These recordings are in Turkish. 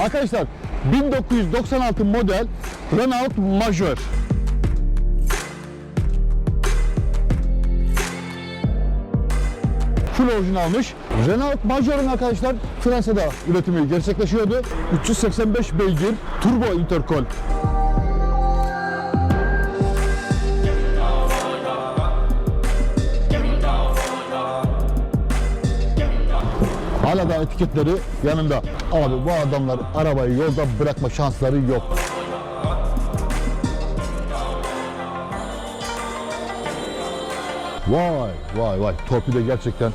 Arkadaşlar 1996 model Renault Major. Full orijinalmiş. Renault Major'un arkadaşlar Fransa'da üretimi gerçekleşiyordu. 385 beygir turbo intercooler. Hala da etiketleri yanında. Abi bu adamlar arabayı yolda bırakma şansları yok. Vay vay vay torpido gerçekten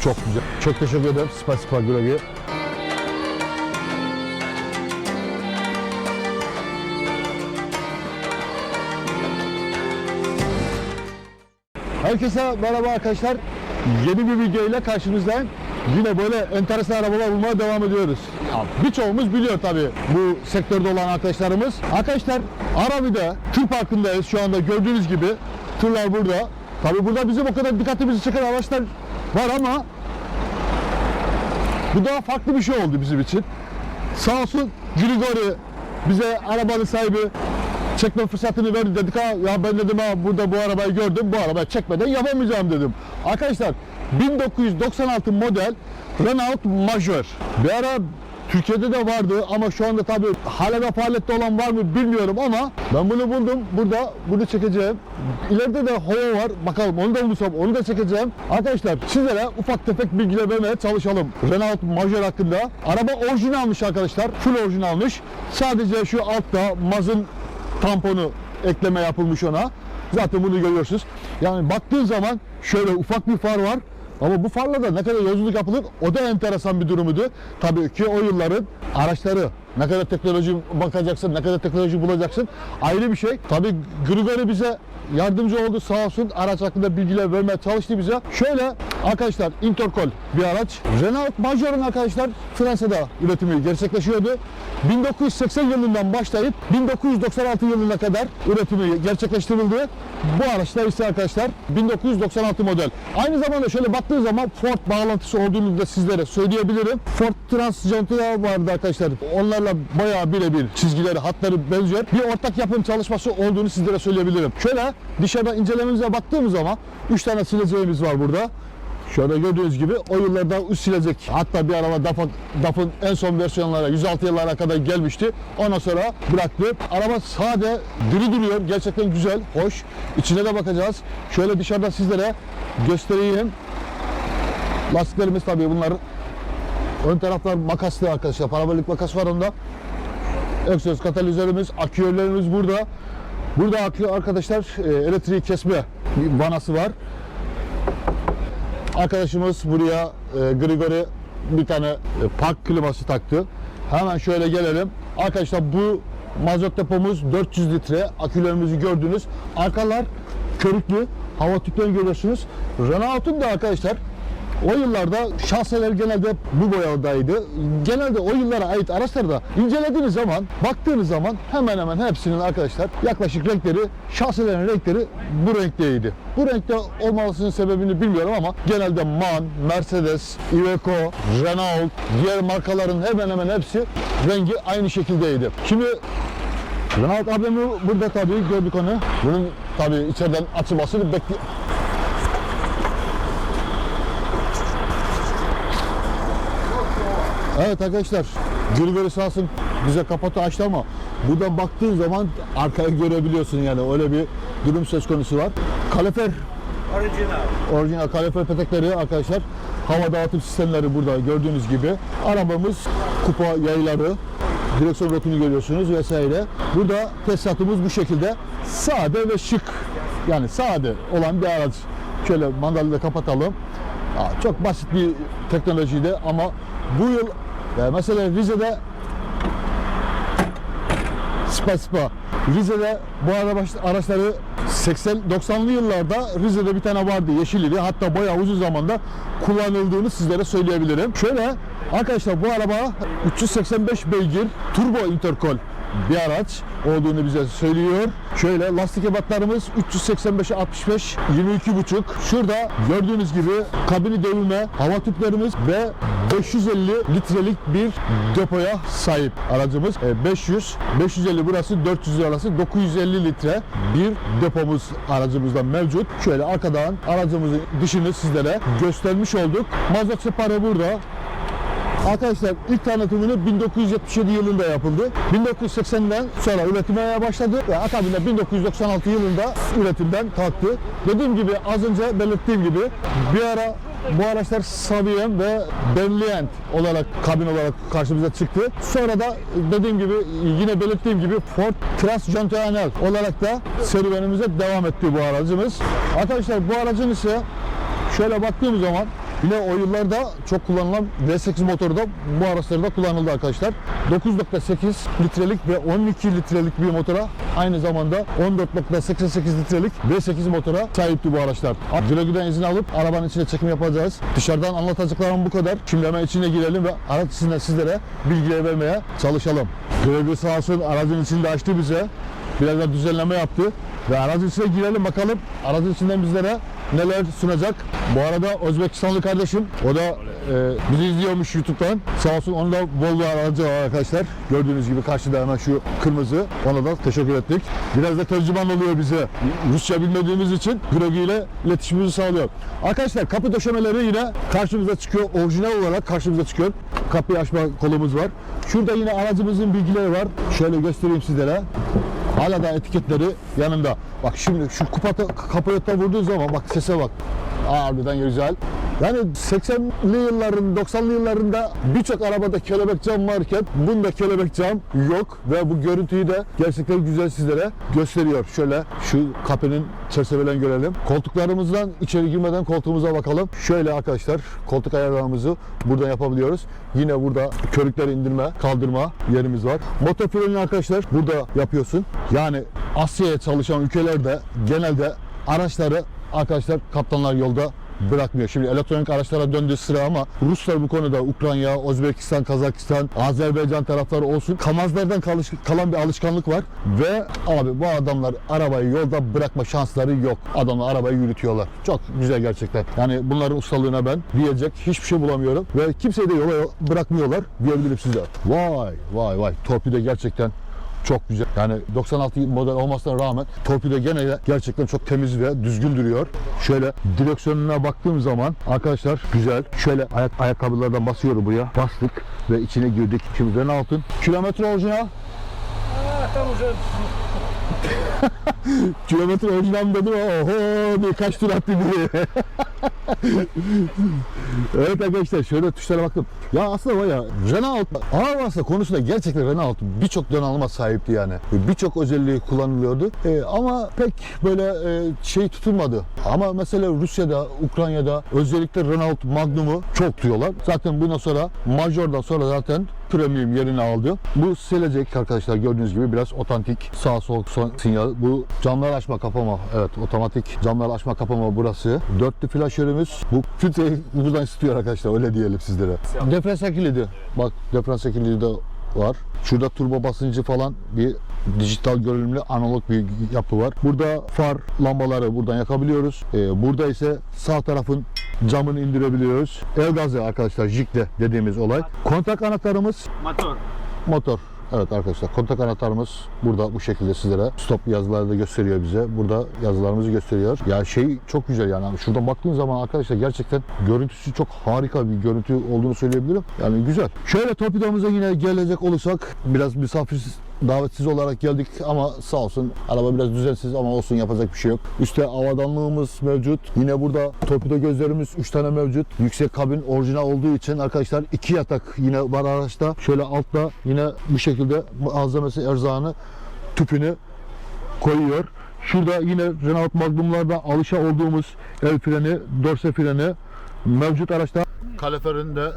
çok güzel. Çok teşekkür ederim Spasipa Güle'ye. Herkese merhaba arkadaşlar. Yeni bir video ile karşınızdayım. Yine böyle enteresan arabalar bulmaya devam ediyoruz. Ya, birçoğumuz biliyor tabii bu sektörde olan arkadaşlarımız. Arkadaşlar Arabi'de tır parkındayız şu anda gördüğünüz gibi. Tırlar burada. Tabii burada bizim o kadar dikkatimizi çeken araçlar var ama bu daha farklı bir şey oldu bizim için. Sağ olsun Grigori bize arabanın sahibi çekme fırsatını verdi dedik ha ya ben dedim ha burada bu arabayı gördüm bu arabayı çekmeden yapamayacağım dedim. Arkadaşlar 1996 model Renault Major. Bir ara Türkiye'de de vardı ama şu anda tabii hala da faaliyette olan var mı bilmiyorum ama ben bunu buldum. Burada bunu çekeceğim. İleride de Hova var. Bakalım onu da bulursam onu da çekeceğim. Arkadaşlar sizlere ufak tefek bilgiler vermeye çalışalım. Renault Major hakkında. Araba orijinalmiş arkadaşlar. Full orijinalmiş. Sadece şu altta mazın tamponu ekleme yapılmış ona. Zaten bunu görüyorsunuz. Yani baktığın zaman şöyle ufak bir far var. Ama bu farla da ne kadar yolculuk yapılır o da enteresan bir durumuydu. Tabii ki o yılların araçları ne kadar teknoloji bakacaksın, ne kadar teknoloji bulacaksın ayrı bir şey. Tabii Grigori bize yardımcı oldu sağ olsun araç hakkında bilgiler vermeye çalıştı bize. Şöyle arkadaşlar Intercol bir araç. Renault Major'un arkadaşlar Fransa'da üretimi gerçekleşiyordu. 1980 yılından başlayıp 1996 yılına kadar üretimi gerçekleştirildi. Bu araçlar ise arkadaşlar 1996 model. Aynı zamanda şöyle baktığı zaman Ford bağlantısı olduğunu da sizlere söyleyebilirim. Ford Transjant'ı vardı arkadaşlar. Onlarla bayağı birebir çizgileri, hatları benziyor. Bir ortak yapım çalışması olduğunu sizlere söyleyebilirim. Şöyle dışarıdan incelememize baktığımız zaman 3 tane sileceğimiz var burada. Şöyle gördüğünüz gibi o yıllarda üst silecek. Hatta bir araba DAF'ın DAF'ın en son versiyonlara 106 yıllara kadar gelmişti. Ondan sonra bıraktı. Araba sade, diri duruyor. Gerçekten güzel, hoş. İçine de bakacağız. Şöyle dışarıda sizlere göstereyim. Lastiklerimiz tabii bunlar ön taraflar makaslı arkadaşlar. Parabolik makas var onda. Egzoz katalizörümüz, aküörlerimiz burada. Burada arkadaşlar e, elektriği kesme vanası var. Arkadaşımız buraya e, Grigori bir tane e, park kliması taktı. Hemen şöyle gelelim. Arkadaşlar bu mazot depomuz 400 litre. Akülerimizi gördünüz. Arkalar körüklü. Hava tüplerini görüyorsunuz. Renault'un da arkadaşlar o yıllarda şahseler genelde bu boyadaydı. Genelde o yıllara ait araçları da incelediğiniz zaman, baktığınız zaman hemen hemen hepsinin arkadaşlar yaklaşık renkleri, şahselerin renkleri bu renkteydi. Bu renkte olmasının sebebini bilmiyorum ama genelde MAN, Mercedes, Iveco, Renault, diğer markaların hemen hemen hepsi rengi aynı şekildeydi. Şimdi Renault ablemi burada tabii gördük onu. Bunun tabii içeriden açılmasını bekliyor. Evet arkadaşlar Gülgörü sağ olsun bize kapatı açtı ama buradan baktığın zaman arkaya görebiliyorsun yani öyle bir durum söz konusu var. Kalefer Original. orijinal kalefer petekleri arkadaşlar hava dağıtım sistemleri burada gördüğünüz gibi. Arabamız kupa yayları direksiyon rotunu görüyorsunuz vesaire. Burada tesisatımız bu şekilde sade ve şık yani sade olan bir araç. Şöyle mandalı da kapatalım. Çok basit bir teknolojiydi ama bu yıl e, mesela Rize'de Spa Spa. Rize'de bu araç, araçları 80-90'lı yıllarda Rize'de bir tane vardı yeşiliydi. Hatta bayağı uzun zamanda kullanıldığını sizlere söyleyebilirim. Şöyle arkadaşlar bu araba 385 beygir turbo intercooler bir araç olduğunu bize söylüyor. Şöyle lastik ebatlarımız 385'e 65 22,5. Şurada gördüğünüz gibi kabini dövülme hava tüplerimiz ve 550 litrelik bir depoya sahip aracımız. E, 500 550 burası 400 arası 950 litre bir depomuz aracımızda mevcut. Şöyle arkadan aracımızın dışını sizlere göstermiş olduk. Mazot separe burada. Arkadaşlar ilk tanıtımını 1977 yılında yapıldı. 1980'den sonra üretime başladı ve akabinde 1996 yılında üretimden kalktı. Dediğim gibi az önce belirttiğim gibi bir ara bu araçlar Savien ve Berlient olarak kabin olarak karşımıza çıktı. Sonra da dediğim gibi yine belirttiğim gibi Ford Transcontinental olarak da serüvenimize devam etti bu aracımız. Arkadaşlar bu aracın ise Şöyle baktığım zaman yine o yıllarda çok kullanılan V8 motoru da bu araçlarda kullanıldı arkadaşlar. 9.8 litrelik ve 12 litrelik bir motora aynı zamanda 14.88 litrelik V8 motora sahipti bu araçlar. Güle güle izin alıp arabanın içine çekim yapacağız. Dışarıdan anlatacaklarım bu kadar. Şimdi hemen içine girelim ve araç içinden sizlere bilgiler vermeye çalışalım. Güle sağ olsun aracın içinde açtı bize. Biraz da düzenleme yaptı. Ve aracın içine girelim bakalım aracın içinden bizlere neler sunacak. Bu arada Özbekistanlı kardeşim o da e, bizi izliyormuş YouTube'dan. Sağ olsun onun da Volvo aracı var arkadaşlar. Gördüğünüz gibi karşıda hemen şu kırmızı. Ona da teşekkür ettik. Biraz da tercüman oluyor bize. Rusça bilmediğimiz için Grogi ile iletişimimizi sağlıyor. Arkadaşlar kapı döşemeleri yine karşımıza çıkıyor. Orijinal olarak karşımıza çıkıyor. Kapıyı açma kolumuz var. Şurada yine aracımızın bilgileri var. Şöyle göstereyim sizlere. Hala da etiketleri yanında. Bak şimdi şu kupata, kapıyota vurduğu zaman bak sese bak. Harbiden güzel. Yani 80'li yılların, 90'lı yıllarında birçok arabada kelebek cam varken bunda kelebek cam yok ve bu görüntüyü de gerçekten güzel sizlere gösteriyor. Şöyle şu kapının çerçevelerini görelim. Koltuklarımızdan içeri girmeden koltuğumuza bakalım. Şöyle arkadaşlar koltuk ayarlarımızı buradan yapabiliyoruz. Yine burada körükleri indirme, kaldırma yerimiz var. Motor frenini arkadaşlar burada yapıyorsun. Yani Asya'ya çalışan ülkelerde genelde araçları arkadaşlar kaptanlar yolda bırakmıyor. Şimdi elektronik araçlara döndü sıra ama Ruslar bu konuda Ukrayna, Özbekistan, Kazakistan, Azerbaycan tarafları olsun Kamazlardan kalış- kalan bir alışkanlık var ve abi bu adamlar arabayı yolda bırakma şansları yok. Adamlar arabayı yürütüyorlar. Çok güzel gerçekten. Yani bunların ustalığına ben diyecek hiçbir şey bulamıyorum ve kimseyi de yola bırakmıyorlar diyebilirim size. Vay vay vay torpido gerçekten çok güzel. Yani 96 model olmasına rağmen torpido gene gerçekten çok temiz ve düzgün duruyor. Şöyle direksiyonuna baktığım zaman arkadaşlar güzel. Şöyle ayak ayakkabılardan basıyorum buraya. Bastık ve içine girdik. Şimdi Renault'un kilometre orijinal. Tam uzun. Kilometre orijinal dedim oho diye kaç tur attı diye. Evet arkadaşlar şöyle tuşlara baktım. Ya aslında var ya Renault vasıta konusunda gerçekten Renault birçok donanıma sahipti yani. Birçok özelliği kullanılıyordu. Ee, ama pek böyle e, şey tutulmadı. Ama mesela Rusya'da, Ukrayna'da özellikle Renault Magnum'u çok diyorlar. Zaten bundan sonra Major'dan sonra zaten premium yerini aldı. Bu silecek arkadaşlar gördüğünüz gibi biraz otantik sağ sol son sinyal. Bu camlar açma kapama. Evet otomatik camlar açma kapama burası. Dörtlü flaşörümüz. Bu filtreyi buradan istiyor arkadaşlar öyle diyelim sizlere. Diferansiyel kilidi. Bak diferansiyel kilidi de var. Şurada turbo basıncı falan bir dijital görünümlü analog bir yapı var. Burada far lambaları buradan yakabiliyoruz. Ee, burada ise sağ tarafın camını indirebiliyoruz. El gazı arkadaşlar jikle dediğimiz olay. Kontak anahtarımız Motor. motor. Evet arkadaşlar kontak anahtarımız burada bu şekilde sizlere stop yazıları da gösteriyor bize. Burada yazılarımızı gösteriyor. Ya şey çok güzel yani şuradan baktığın zaman arkadaşlar gerçekten görüntüsü çok harika bir görüntü olduğunu söyleyebilirim. Yani güzel. Şöyle torpidomuza yine gelecek olursak biraz misafirsiz davetsiz olarak geldik ama sağ olsun araba biraz düzensiz ama olsun yapacak bir şey yok. Üstte avadanlığımız mevcut. Yine burada torpido gözlerimiz 3 tane mevcut. Yüksek kabin orijinal olduğu için arkadaşlar iki yatak yine var araçta. Şöyle altta yine bu şekilde malzemesi erzağını tüpünü koyuyor. Şurada yine Renault Magnum'larda alışa olduğumuz el freni, dorse freni mevcut araçta. Kaleferinde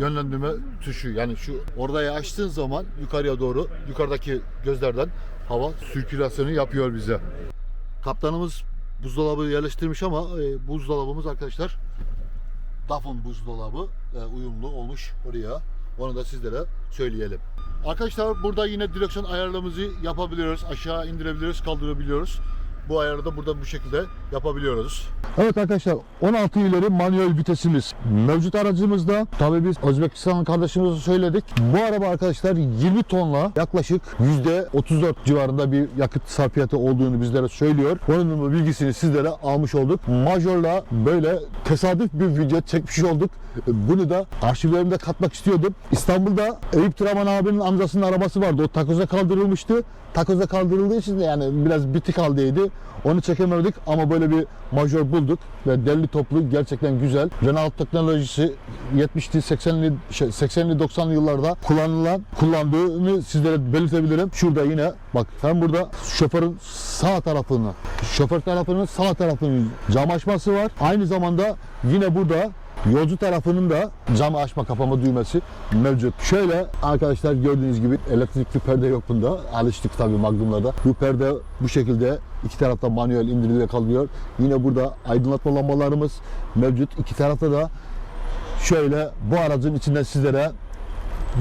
yönlendirme tuşu yani şu orayı açtığın zaman yukarıya doğru yukarıdaki gözlerden hava sirkülasyonu yapıyor bize. Kaptanımız buzdolabı yerleştirmiş ama e, buzdolabımız arkadaşlar Dafın buzdolabı e, uyumlu olmuş oraya. Onu da sizlere söyleyelim. Arkadaşlar burada yine direksiyon ayarlarımızı yapabiliyoruz. Aşağı indirebiliyoruz, kaldırabiliyoruz. Bu ayarı da burada bu şekilde yapabiliyoruz. Evet arkadaşlar 16 ileri manuel vitesimiz mevcut aracımızda. Tabii biz Özbekistan kardeşimize söyledik. Bu araba arkadaşlar 20 tonla yaklaşık %34 civarında bir yakıt sarfiyatı olduğunu bizlere söylüyor. Bunun bilgisini sizlere almış olduk. Major'la böyle tesadüf bir video çekmiş olduk. Bunu da arşivlerimde katmak istiyordum. İstanbul'da Eyüp Traman abinin amcasının arabası vardı. O takoza kaldırılmıştı. Takoza kaldırıldığı için de yani biraz bitik haldeydi. Onu çekemedik ama böyle bir majör bulduk ve derli toplu gerçekten güzel. Renault teknolojisi 70'li 80'li şey, 80'li 90'lı yıllarda kullanılan kullandığını sizlere belirtebilirim. Şurada yine bak hem burada şoförün sağ tarafını, şoför tarafının sağ tarafının cam açması var. Aynı zamanda yine burada Yolcu tarafının da cam açma kapama düğmesi mevcut. Şöyle arkadaşlar gördüğünüz gibi elektrikli perde yok bunda. Alıştık tabii Magnum'larda. Bu perde bu şekilde iki tarafta manuel indiriliyor kalıyor. Yine burada aydınlatma lambalarımız mevcut. İki tarafta da şöyle bu aracın içinden sizlere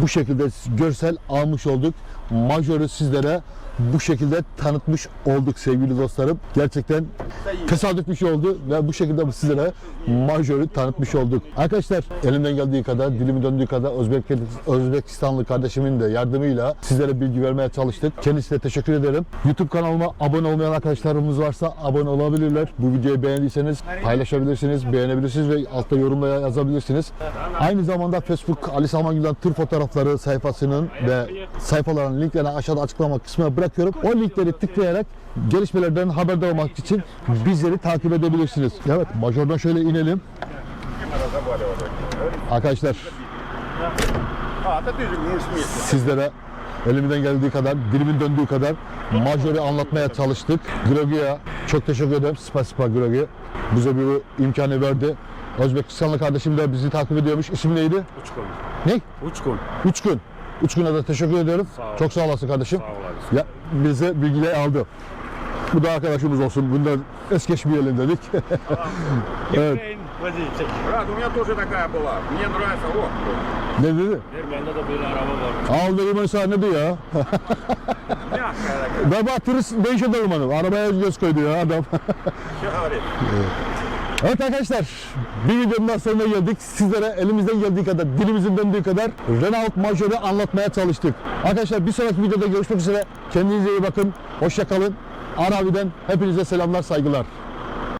bu şekilde görsel almış olduk. Majörü sizlere bu şekilde tanıtmış olduk sevgili dostlarım. Gerçekten tesadüf bir şey oldu ve bu şekilde sizlere majörü tanıtmış olduk. Arkadaşlar elimden geldiği kadar, dilimin döndüğü kadar Özbek, Özbekistanlı kardeşimin de yardımıyla sizlere bilgi vermeye çalıştık. Kendisine teşekkür ederim. YouTube kanalıma abone olmayan arkadaşlarımız varsa abone olabilirler. Bu videoyu beğendiyseniz paylaşabilirsiniz, beğenebilirsiniz ve altta yorumla yazabilirsiniz. Aynı zamanda Facebook Ali Salman Gülen tır fotoğrafları sayfasının ve sayfaların olan linkleri aşağıda açıklama kısmına bırakıyorum. O linkleri tıklayarak gelişmelerden haberdar olmak için bizleri takip edebilirsiniz. Evet majordan şöyle inelim. Arkadaşlar sizlere elimden geldiği kadar, dilimin döndüğü kadar majörü anlatmaya çalıştık. Grogu'ya çok teşekkür ederim. Sipa sipa Grogu. Bize bir imkanı verdi. Özbekistanlı kardeşim de bizi takip ediyormuş. İsim neydi? Uçkun. Ne? Uçkun. Uçkun. gün. Üç güne de teşekkür ediyorum. Sağ ol. Çok sağ olasın kardeşim. Sağ olasın. Ya bize bilgiler aldı. Bu da arkadaşımız olsun. Bundan es geçmeyelim dedik. Evet. Ukraine водитель. Брат, у меня тоже такая была. Мне нравится. О, ne dedi? Bende de böyle araba var. Al dedim mesela ne diyor ya? мягкая такая. Ben batırız değişe dalmanım. Arabaya göz koydu ya adam. Что говорит? Evet arkadaşlar bir videonun daha sonuna geldik. Sizlere elimizden geldiği kadar, dilimizin döndüğü kadar Renault Major'u anlatmaya çalıştık. Arkadaşlar bir sonraki videoda görüşmek üzere. Kendinize iyi bakın. Hoşça kalın. Arabi'den hepinize selamlar, saygılar.